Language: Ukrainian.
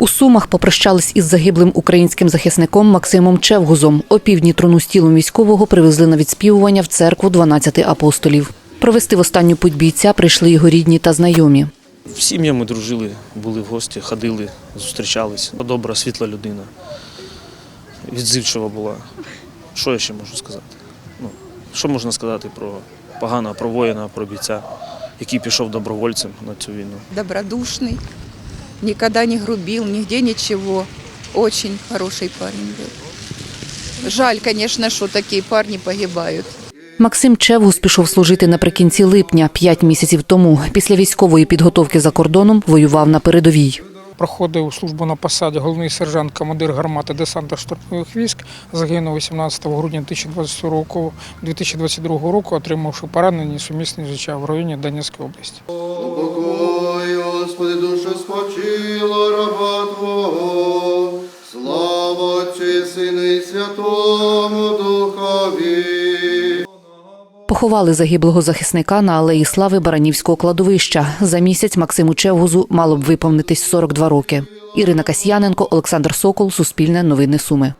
У Сумах попрощались із загиблим українським захисником Максимом Чевгузом. Опівдні труну з тілом військового привезли на відспівування в церкву 12 апостолів. Провести в останню путь бійця прийшли його рідні та знайомі. В сім'ями дружили, були в гості, ходили, зустрічались. Добра, світла людина. Відзивчива була. Що я ще можу сказати? Ну, що можна сказати про поганого, про воїна, про бійця, який пішов добровольцем на цю війну? добродушный, никогда не грубил, нигде ничего. Очень хороший парень был. Жаль, конечно, что такие парни погибают. Максим Чевгуз пішов служити наприкінці липня, п'ять місяців тому. Після військової підготовки за кордоном воював на передовій. Проходив службу на посаді головний сержант, командир гармати десанту штурмових військ. Загинув 18 грудня 2022 року, 2022 року, отримавши поранення сумісні життя в районі Донецької області. Господи, душу раба Твого, слава і і Святому Духові. Поховали загиблого захисника на алеї слави Баранівського кладовища. За місяць Максиму Чевгузу мало б виповнитись 42 роки. Ірина Касьяненко, Олександр Сокол, Суспільне новини Суми.